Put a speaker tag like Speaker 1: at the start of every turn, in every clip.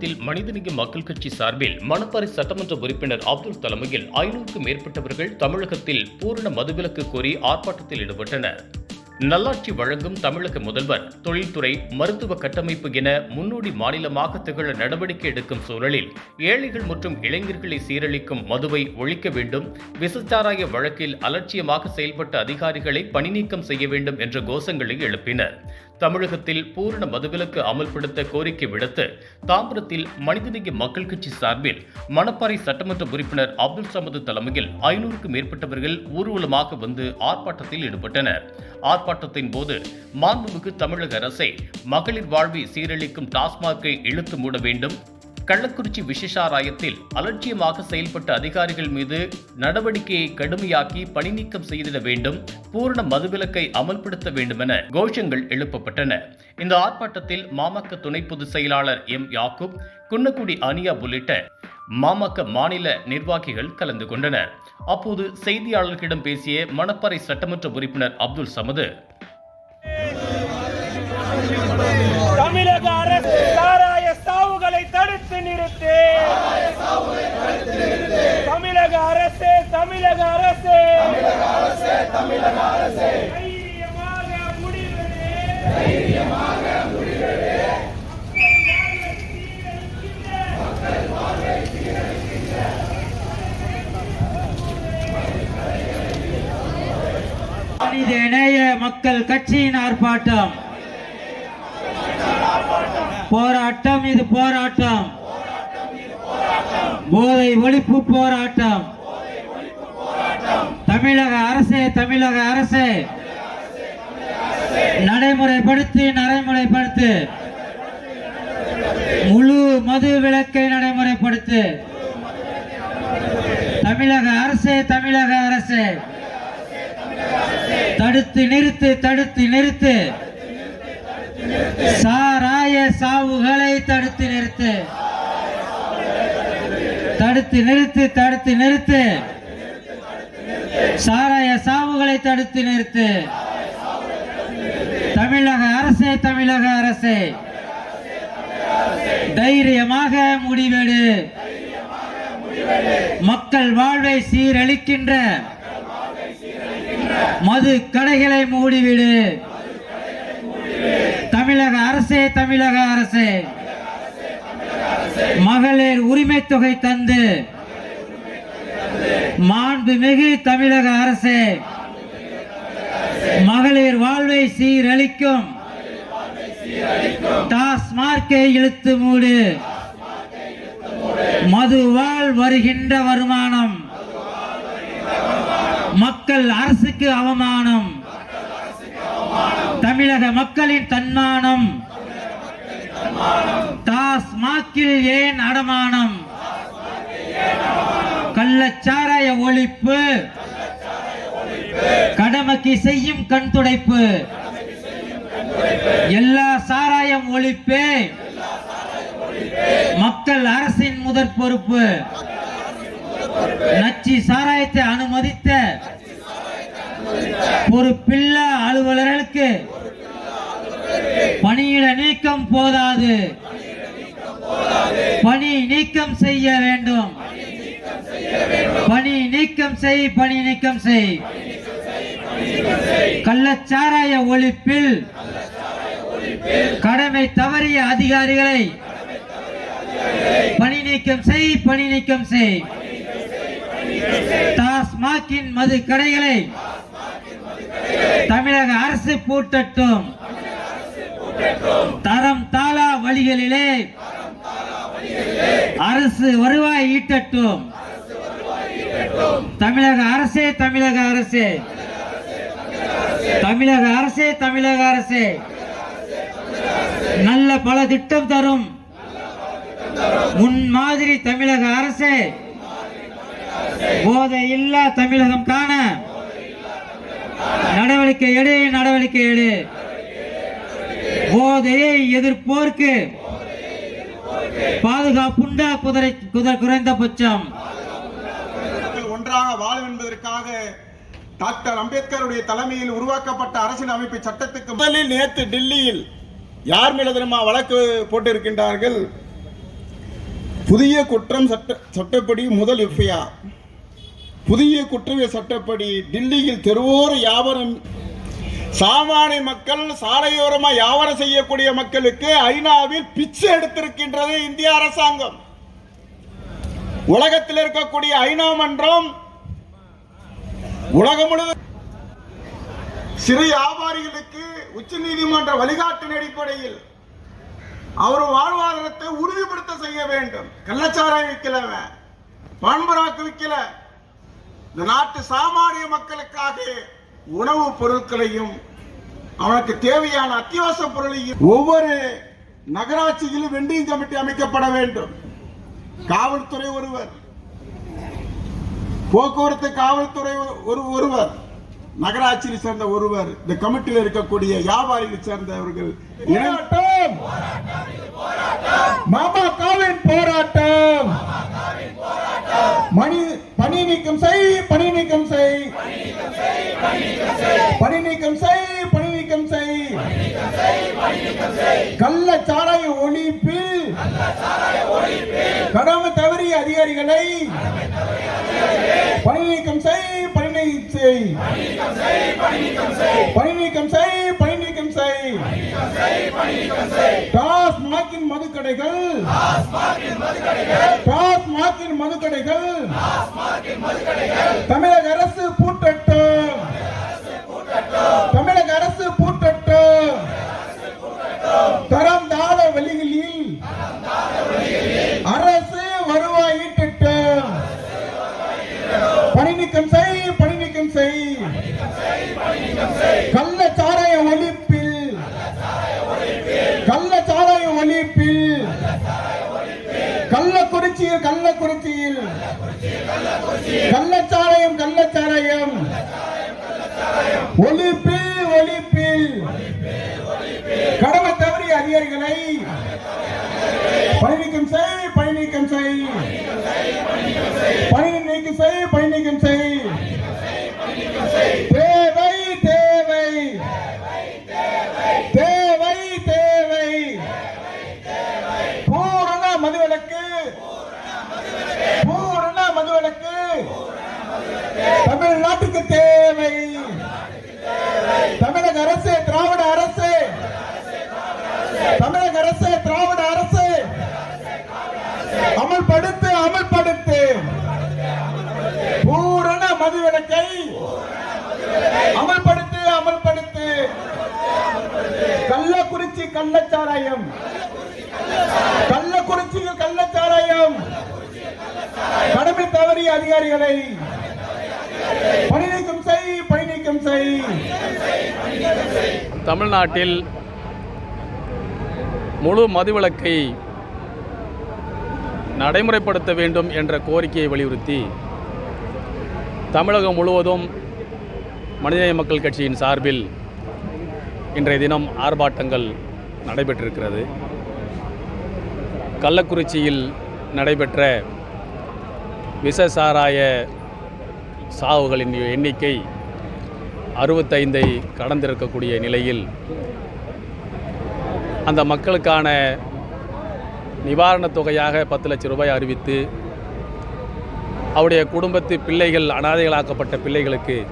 Speaker 1: தமிழகத்தில் மனிதநேய மக்கள் கட்சி சார்பில் மணப்பாறை சட்டமன்ற உறுப்பினர் அப்துல் தலைமையில் ஐநூறுக்கும் மேற்பட்டவர்கள் தமிழகத்தில் பூரண மதுவிலக்கு கோரி ஆர்ப்பாட்டத்தில் ஈடுபட்டனர். நல்லாட்சி வழங்கும் தமிழக முதல்வர் தொழில்துறை மருத்துவ கட்டமைப்பு என முன்னோடி மாநிலமாக திகழ நடவடிக்கை எடுக்கும் சூழலில் ஏழைகள் மற்றும் இளைஞர்களை சீரழிக்கும் மதுவை ஒழிக்க வேண்டும் விசச்சாராய வழக்கில் அலட்சியமாக செயல்பட்ட அதிகாரிகளை பணிநீக்கம் செய்ய வேண்டும் என்ற கோஷங்களை எழுப்பினர். தமிழகத்தில் பூரண மதுவிலக்கு அமல்படுத்த கோரிக்கை விடுத்து தாம்பரத்தில் மனிதநேய மக்கள் கட்சி சார்பில் மணப்பாறை சட்டமன்ற உறுப்பினர் அப்துல் சமது தலைமையில் ஐநூறுக்கும் மேற்பட்டவர்கள் ஊர்வலமாக வந்து ஆர்ப்பாட்டத்தில் ஈடுபட்டனர். ஆர்ப்பாட்டத்தின் போது மாண்புமிகு தமிழக அரசை மகளிர் வாழ்வை சீரழிக்கும் டாஸ்மாகை இழுத்து மூட வேண்டும் கள்ளக்குறிச்சி விசேஷாராயத்தில் அலட்சியமாக செயல்பட்ட அதிகாரிகள் மீது நடவடிக்கையை கடுமையாக்கி பணிநீக்கம் செய்திட வேண்டும் பூரண மதுவிலக்கை அமல்படுத்த வேண்டுமென கோஷங்கள் எழுப்பப்பட்டன. இந்த ஆர்ப்பாட்டத்தில் மாமக்க துணை பொதுச் செயலாளர் எம். யாக்கூப் குன்னக்குடி அனியா உள்ளிட்ட மாமக்க மாநில நிர்வாகிகள் கலந்து கொண்டனர். அப்போது செய்தியாளர்களிடம் பேசிய மணப்பாறை சட்டமன்ற உறுப்பினர் அப்துல் சமது
Speaker 2: நிறுத்து தமிழக அரசு தமிழக அரசு. தைரியமாக முடிவெடு.
Speaker 3: மனித இணைய மக்கள் கட்சியின் ஆர்ப்பாட்டம். போராட்டம் இது போராட்டம். போதை ஒழிப்பு போராட்டம். தமிழக அரசே தமிழக அரசே. நடைமுறைப்படுத்தி நடைமுறைப்படுத்து. முழு மது விலக்கை நடைமுறைப்படுத்து. தமிழக அரசே தமிழக அரசே. தடுத்து நிறுத்து தடுத்து நிறுத்து. சாராய சாவுகளை தடுத்து நிறுத்து. தடுத்து நிறுத்து தடுத்து நிறுத்து. சாராய சாவுகளை தடுத்து நிறுத்து. தமிழக அரசே தமிழக அரசே. தைரியமாக முடிவெடு. மக்கள் வாழ்வை சீரழிக்கின்ற மது கடைகளை மூடிவிடு. தமிழக அரசே தமிழக அரசே. மகளிர் உரிமை தொகை தந்து மாண்புமிகு தமிழக அரசே மகளிர் வாழ்வை சீரழிக்கும் டாஸ்மார்க்கை இழுத்து மூடு. மதுவால் வருகின்ற வருமானம். மக்கள் அரசுக்கு அவமானம். தமிழக மக்களின் தன்மானம். டாஸ்மாக்கில் ஏன் அடமானம்? கள்ளச்சாராய ஒழிப்பு. கடமைக்கு செய்யும் கண் துடைப்பு. எல்லா சாராயம் ஒழிப்பே. மக்கள் அரசின் முதற் பொறுப்பு. நச்சு சாராயத்தை அனுமதித்த பொறுப்பில்லா அலுவலர்களுக்கு பணியிட நீக்கம் போதாது. பணி நீக்கம் செய்ய வேண்டும். பணி நீக்கம் செய் பணி நீக்கம் செய். கள்ளச்சாராய ஒழிப்பில் கடமை தவறிய அதிகாரிகளை பணி நீக்கம் செய் பணி நீக்கம் செய். டாஸ்மாகின் மது கடைகளை தமிழக அரசு பூட்டட்டும். தரம் தாளா வழிகளிலே அரசு வருவாய் ஈட்டட்டும். தமிழக அரசே தமிழக அரசே. தமிழக அரசே தமிழக அரசே. நல்ல பல திட்டம் தரும். முன்மாதிரி தமிழக அரசே. போதை இல்லா தமிழகம் காண. நடவடிக்கை எடு நடவடிக்கை எடு. போதையை எதிர்ப்போர்க்கு. பாதுகாப்புண்டா குதிரை குதிரை குறைந்தபட்சம்
Speaker 4: ஒன்றாக வாழும் என்பதற்காக டாக்டர் அம்பேத்கருடைய தலைமையில் உருவாக்கப்பட்ட அரசியல் அமைப்பு சட்டத்துக்கு முதலில் நேற்று டெல்லியில் யார் மேல தெரியுமா வழக்கு போட்டிருக்கின்றார்கள்? புதிய குற்றம் சட்ட சட்டப்படி முதல் எஃப்ஐஆர் புதிய குற்றவியல் சட்டப்படி டில்லியில் தெருவோர வியாபாரம் சாமானிய மக்கள் சாலையோரமாக வியாபாரம் செய்யக்கூடிய மக்களுக்கு ஐநாவில் பிச்சை எடுத்திருக்கின்றது இந்திய அரசாங்கம். உலகத்தில் இருக்கக்கூடிய ஐநா மன்றம் உலகம் முழுவதும் சிறு வியாபாரிகளுக்கு உச்ச நீதிமன்ற வழிகாட்டின் அடிப்படையில் அவர் வாழ்வாதாரத்தை உறுதிப்படுத்த செய்ய வேண்டும். கள்ளச்சாராயம் விற்கலவன் பான்பராக்கு விற்கல. இந்த நாட்டு சாமானிய மக்களுக்காக உணவுப் பொருட்களையும் அவனுக்கு தேவையான அத்தியாவசிய பொருளையும் ஒவ்வொரு நகராட்சியிலும் வெண்டிங் கமிட்டி அமைக்கப்பட வேண்டும். காவல்துறை ஒருவர் போக்குவரத்து காவல்துறை ஒரு ஒருவர் நகராட்சியில் சேர்ந்த ஒருவர் இந்த கமிட்டியில் இருக்கக்கூடிய வியாபாரிகள் சேர்ந்தவர்கள் இணையட்டும். மாமாக்காவின் போராட்டம். மணி பணி நீக்கம் செய் பணி நீக்கம் செய் பணி நீக்கம் செய் பணி நீக்கம் செய் கள்ள சாராய ஒழிப்பில் கடமை தவறிய அதிகாரிகளை பணி நீக்கம் செய் பணி நீக்கம் செய். பணி நீக்கம் செய் பணி நீக்கம் செய். டாஸ்மாகின் மதுக்கடைகள். டாஸ்மாகின் மதுக்கடைகள். தமிழக அரசு பூட்டட்டும் தமிழக அரசு பூட்டட்டும் தரம் தாழ வழிகளில் அரசு வருவாய் ஈட்டட்டும் பணி நீக்கம் செய் பணி நீக்கம் செய் கள்ள சாராய ஒழிப்பில் கள்ள சாராய ஒழிப்பில். கள்ளக்குறிச்சியில் கள்ளக்குறிச்சியில். கள்ளச்சாராயம் கள்ளச்சாராயம். ஒழிப்பில் ஒழிப்பில். கடமை தவறிய அதிகாரிகளை. பணிநீக்கம் செய் பணிநீக்கம் செய். பணி நீக்கம் செய் பணி நீக்கம் செய் தேவை தேவை தேவை தேவை பூரண மதுவிலக்கு பூரண மதுவிலக்கு நாட்டுக்கு தேவை. தமிழக அரசு திராவிட அரசு. தமிழக அரசு திராவிட அரசு. அமல்படுத்து அமல்படுத்து. பூரண மதுவிலக்கை அமல்படுத்து அமல்படுத்து. கள்ளக்குறிச்சி கள்ளச்சாராயம். கள்ளக்குறிச்சியில் கள்ளச்சாராயம். கடமை தவறிய அதிகாரிகளை செய் செய்.
Speaker 5: தமிழ்நாட்டில் முழு மதுவிலக்கை நடைமுறைப்படுத்த வேண்டும் என்ற கோரிக்கையை வலியுறுத்தி தமிழகம் முழுவதும் மனிதநேய மக்கள் கட்சியின் சார்பில் இன்றைய தினம் ஆர்ப்பாட்டங்கள் நடைபெற்றிருக்கிறது. கள்ளக்குறிச்சியில் நடைபெற்ற விஷ சாராய சாவுகளின் எண்ணிக்கை அறுபத்தைந்தை கடந்திருக்கக்கூடிய நிலையில் அந்த மக்களுக்கான நிவாரணத் தொகையாக பத்து லட்சம் ரூபாய் அறிவித்து அவருடைய குடும்பத்து பிள்ளைகள் அனாதைகளாக்கப்பட்ட பிள்ளைகளுக்கு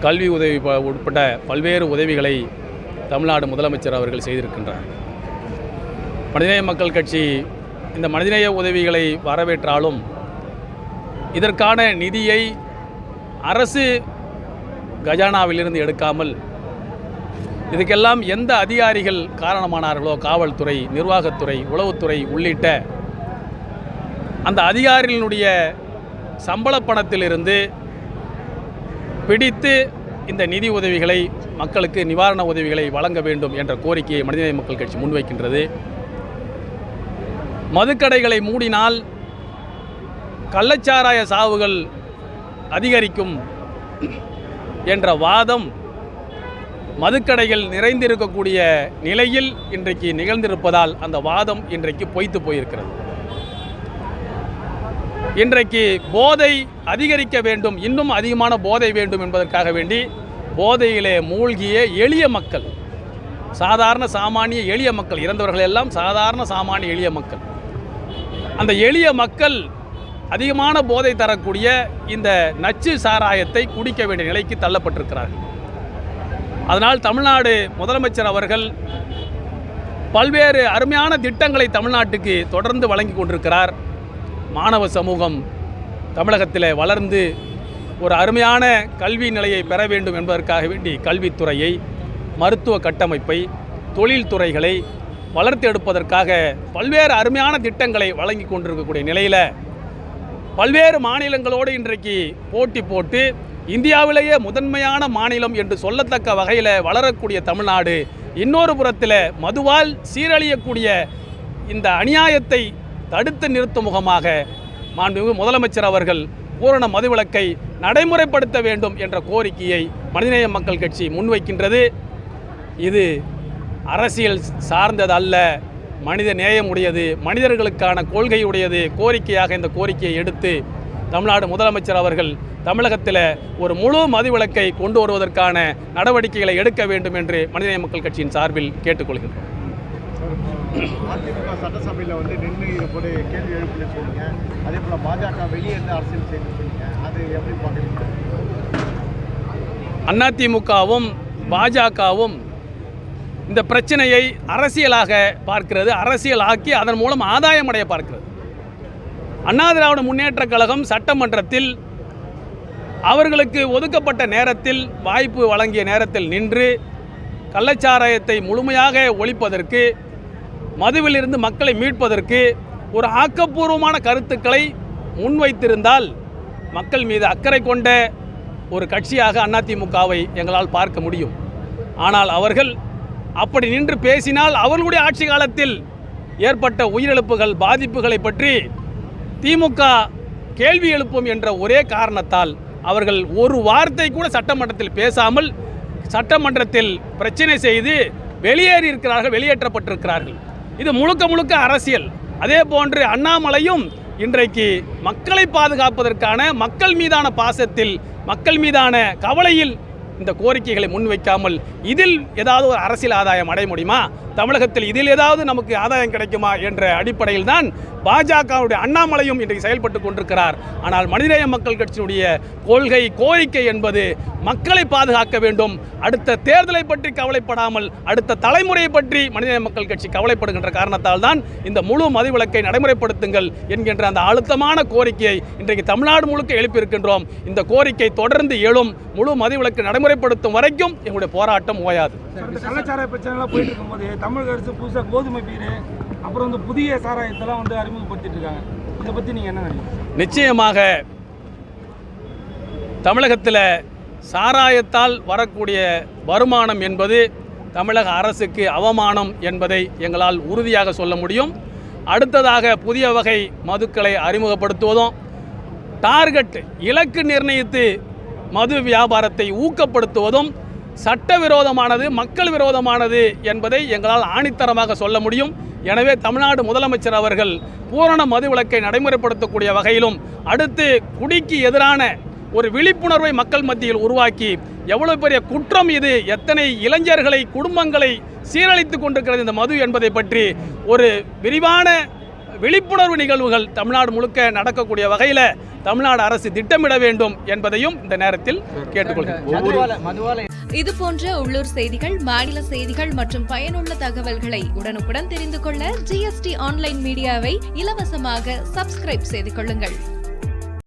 Speaker 5: கல்வி உதவி ப- உட்பட பல்வேறு உதவிகளை தமிழ்நாடு முதலமைச்சர் அவர்கள் செய்திருக்கின்றார். மனிதநேய மக்கள் கட்சி இந்த மனிதநேய உதவிகளை வரவேற்றாலும் இதற்கான நிதியை அரசு கஜானாவிலிருந்து எடுக்காமல் இதுக்கெல்லாம் எந்த அதிகாரிகள் காரணமானார்களோ காவல்துறை நிர்வாகத்துறை உளவுத்துறை உள்ளிட்ட அந்த அதிகாரிகளினுடைய சம்பள பணத்திலிருந்து பிடித்து இந்த நிதி உதவிகளை மக்களுக்கு நிவாரண உதவிகளை வழங்க வேண்டும் என்ற கோரிக்கையை மனிதநேய மக்கள் கட்சி முன்வைக்கின்றது. மதுக்கடைகளை மூடினால் கள்ளச்சாராய சாவுகள் அதிகரிக்கும் என்ற வாதம் மதுக்கடைகள் நிறைந்திருக்கக்கூடிய நிலையில் இன்றைக்கு நிகழ்ந்திருப்பதால் அந்த வாதம் இன்றைக்கு பொய்த்து போயிருக்கிறது. இன்றைக்கு போதை அதிகரிக்க வேண்டும் இன்னும் அதிகமான போதை வேண்டும் என்பதற்காக வேண்டி போதையிலே மூழ்கிய எளிய மக்கள் சாதாரண சாமானிய எளிய மக்கள் இறந்தவர்கள் எல்லாம் சாதாரண சாமானிய எளிய மக்கள். அந்த எளிய மக்கள் அதிகமான போதை தரக்கூடிய இந்த நச்சு சாராயத்தை குடிக்க வேண்டிய நிலைக்கு தள்ளப்பட்டிருக்கிறார்கள் அதனால் தமிழ்நாடு முதலமைச்சர் அவர்கள் பல்வேறு அருமையான திட்டங்களை தமிழ்நாட்டுக்கு தொடர்ந்து வழங்கி கொண்டிருக்கிறார். மாணவ சமூகம் தமிழகத்தில் வளர்ந்து ஒரு அருமையான கல்வி நிலையை பெற வேண்டும் என்பதற்காக வேண்டி கல்வித்துறையை மருத்துவ கட்டமைப்பை தொழில்துறைகளை வளர்த்து எடுப்பதற்காக பல்வேறு அருமையான திட்டங்களை வழங்கி கொண்டிருக்கக்கூடிய நிலையில் பல்வேறு மாநிலங்களோடு இன்றைக்கு போட்டி போட்டு இந்தியாவிலேயே முதன்மையான மாநிலம் என்று சொல்லத்தக்க வகையில் வளரக்கூடிய தமிழ்நாடு. இன்னொரு புறத்தில் மதுவால் சீரழியக்கூடிய இந்த அநியாயத்தை தடுத்து நிறுத்தும் முகமாக மாண்புமிகு முதலமைச்சர் அவர்கள் பூரண மதுவிலக்கை நடைமுறைப்படுத்த வேண்டும் என்ற கோரிக்கையை மனிதநேய மக்கள் கட்சி முன்வைக்கின்றது. இது அரசியல் சார்ந்தது அல்ல மனித நேயமுடையது மனிதர்களுக்கான கொள்கையுடையது கோரிக்கையாக இந்த கோரிக்கையை எடுத்து தமிழ்நாடு முதலமைச்சர் அவர்கள் தமிழகத்தில் ஒரு முழு மதுவிலக்கை கொண்டு வருவதற்கான நடவடிக்கைகளை எடுக்க வேண்டும் என்று மனிதநேய மக்கள் கட்சியின் சார்பில் கேட்டுக்கொள்கின்றோம்.
Speaker 6: அதிமுக சட்டசபையில் வந்து நின்று போட்டு கேள்வி எழுப்புன்னு சொன்னீங்க அதே போல் பாஜக வெளியே இருந்து அரசியல் செய்து சொன்னீங்க அது எப்படி பார்க்குறீங்க?
Speaker 5: அதிமுகவும் பாஜகவும் இந்த பிரச்சனையை அரசியலாக பார்க்கிறது அரசியலாக்கி அதன் மூலம் ஆதாயம் அடைய பார்க்கிறது. அண்ணா திராவிட முன்னேற்றக் கழகம் சட்டமன்றத்தில் அவர்களுக்கு ஒதுக்கப்பட்ட நேரத்தில் வாய்ப்பு வழங்கிய நேரத்தில் நின்று கள்ளச்சாராயத்தை முழுமையாக ஒழிப்பதற்கு மதுவிலிருந்து மக்களை மீட்பதற்கு ஒரு ஆக்கப்பூர்வமான கருத்துக்களை முன்வைத்திருந்தால் மக்கள் மீது அக்கறை கொண்ட ஒரு கட்சியாக அதிமுகவை எங்களால் பார்க்க முடியும். ஆனால் அவர்கள் அப்படி நின்று பேசினால் அவர்களுடைய ஆட்சி காலத்தில் ஏற்பட்ட உயிரிழப்புகள் பாதிப்புகளை பற்றி திமுக கேள்வி எழுப்பும் என்ற ஒரே காரணத்தால் அவர்கள் ஒரு வார்த்தை கூட சட்டமன்றத்தில் பேசாமல் சட்டமன்றத்தில் பிரச்சனை செய்து வெளியேறி இருக்கிறார்கள் வெளியேற்றப்பட்டிருக்கிறார்கள். இது முழுக்க முழுக்க அரசியல். அதே போன்று அண்ணாமலையும் இன்றைக்கு மக்களை பாதுகாப்பதற்கான மக்கள் மீதான பாசத்தில் மக்கள் மீதான கவலையில் இந்த கோரிக்கைகளை முன்வைக்காமல் இதில் ஏதாவது ஒரு அரசியல் ஆதாயம் அடைய முடியுமா? தமிழகத்தில் இதில் ஏதாவது நமக்கு ஆதாயம் கிடைக்குமா என்ற அடிப்படையில் தான் பாஜகவுடைய அண்ணாமலையும் இன்றைக்கு செயல்பட்டு கொண்டிருக்கிறார். ஆனால் மனிதநேய மக்கள் கட்சியினுடைய கொள்கை கோரிக்கை என்பது மக்களை பாதுகாக்க வேண்டும். அடுத்த தேர்தலை பற்றி கவலைப்படாமல் அடுத்த தலைமுறையை பற்றி மனிதநேய மக்கள் கட்சி கவலைப்படுகின்ற காரணத்தால் தான் இந்த முழு மதுவிலக்கை நடைமுறைப்படுத்துங்கள் என்கின்ற அந்த அழுத்தமான கோரிக்கையை இன்றைக்கு தமிழ்நாடு முழுக்க எழுப்பியிருக்கின்றோம். இந்த கோரிக்கை தொடர்ந்து எழும். முழு மதுவிலக்கு நடைமுறைப்படுத்தும் வரைக்கும் எங்களுடைய போராட்டம் ஓயாது.
Speaker 2: கள்ளச்சாராய பிரச்சனைலாம் போயிட்டு இருக்கும்போது தமிழக அரசு புதுசாக கோதுமை பீர் அப்புறம் வந்து புதிய சாராயத்தெல்லாம் வந்து அறிமுகப்படுத்திட்டு இருக்காங்க இதை பற்றி நீங்கள் என்ன நினைக்கிறீங்க?
Speaker 5: நிச்சயமாக தமிழகத்தில் சாராயத்தால் வரக்கூடிய வருமானம் என்பது தமிழக அரசுக்கு அவமானம் என்பதை எங்களால் உறுதியாக சொல்ல முடியும். அடுத்ததாக புதிய வகை மதுக்களை அறிமுகப்படுத்துவதும் டார்கெட் இலக்கு நிர்ணயித்து மது வியாபாரத்தை ஊக்கப்படுத்துவதும் சட்டவிரோதமானது மக்கள் விரோதமானது என்பதை எங்களால் ஆணித்தரமாக சொல்ல முடியும். எனவே தமிழ்நாடு முதலமைச்சர் அவர்கள் பூரண மதுவிலக்கை நடைமுறைப்படுத்தக்கூடிய வகையிலும் அடுத்து குடிக்கு எதிரான ஒரு விழிப்புணர்வை மக்கள் மத்தியில் உருவாக்கி எவ்வளவு பெரிய குற்றம் இது எத்தனை இளைஞர்களை குடும்பங்களை சீரழித்து கொண்டிருக்கிறது இந்த மது என்பதை பற்றி ஒரு விரிவான விழிப்புணர்வு நிகழ்வுகள் தமிழ்நாடு முழுக்க நடக்கக்கூடிய வகையில் தமிழ்நாடு அரசு திட்டமிட வேண்டும் என்பதையும் இந்த நேரத்தில் கேட்டுக்கொள்கிறேன்.
Speaker 7: இது போன்ற உள்ளூர் செய்திகள் மாநில செய்திகள் மற்றும் பயனுள்ள தகவல்களை உடனுக்குடன் தெரிந்து கொள்ள ஜிஎஸ்டி ஆன்லைன் மீடியாவை இலவசமாக சப்ஸ்கிரைப் செய்து கொள்ளுங்கள்.